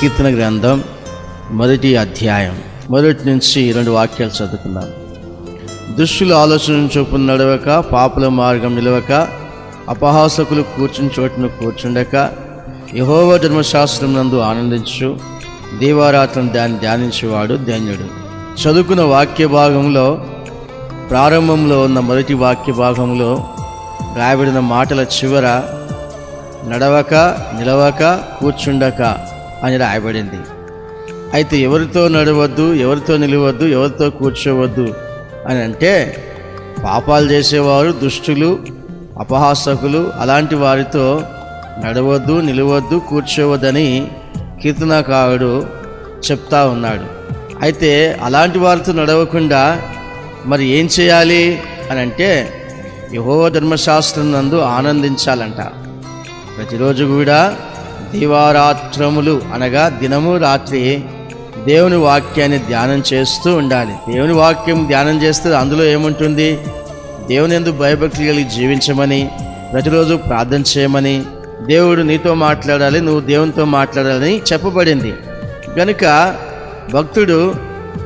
కీర్తన గ్రంథం మొదటి అధ్యాయం. మొదటి నుంచి రెండు వాక్యాలు చదువుకున్నాను దుష్టుల ఆలోచన చొప్పున నడవక పాపుల మార్గం నిలవక అపహాసకులు కూర్చుని చోటును కూర్చుండక యహోవ ధర్మశాస్త్రం నందు ఆనందించు దీవారాత్రం దాన్ని ధ్యానించేవాడు ధన్యుడు. చదువుకున్న వాక్య భాగంలో ప్రారంభంలో ఉన్న మొదటి వాక్య భాగంలో రాయబడిన మాటల చివర నడవక నిలవక కూర్చుండక అని రాయబడింది. అయితే ఎవరితో నడవద్దు ఎవరితో నిలవద్దు ఎవరితో కూర్చోవద్దు అని అంటే పాపాలు చేసేవారు దుష్టులు అపహాసకులు అలాంటి వారితో నడవద్దు నిలవద్దు కూర్చోవద్దని కీర్తనకారుడు చెప్తా ఉన్నాడు. అయితే అలాంటి వారితో నడవకుండా మరి ఏం చేయాలి అని అంటే యహో ధర్మశాస్త్రం నందు ఆనందించాలంట. ప్రతిరోజు కూడా దీవారాత్రములు అనగా దినము రాత్రి దేవుని వాక్యాన్ని ధ్యానం చేస్తూ ఉండాలి. దేవుని వాక్యం ధ్యానం చేస్తే అందులో ఏముంటుంది? దేవుని ఎందుకు భయభక్తి కలిగి జీవించమని ప్రతిరోజు ప్రార్థన చేయమని దేవుడు నీతో మాట్లాడాలి నువ్వు దేవునితో మాట్లాడాలని చెప్పబడింది. కనుక భక్తుడు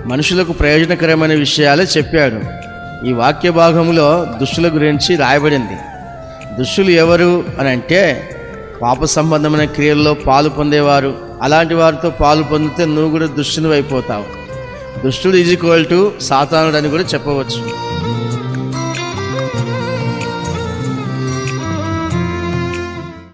మనుషులకు ప్రయోజనకరమైన విషయాలే చెప్పాడు. ఈ వాక్య భాగంలో దుష్టుల గురించి రాయబడింది. దుష్టులు ఎవరు అని అంటే పాప సంబంధమైన క్రియల్లో పాలు పొందేవారు. అలాంటి వారితో పాలు పొందితే నువ్వు కూడా దుష్టుని అయిపోతావు దుష్టుడు ఈజ్ ఈక్వల్ టు సాతానుడు అని కూడా చెప్పవచ్చు.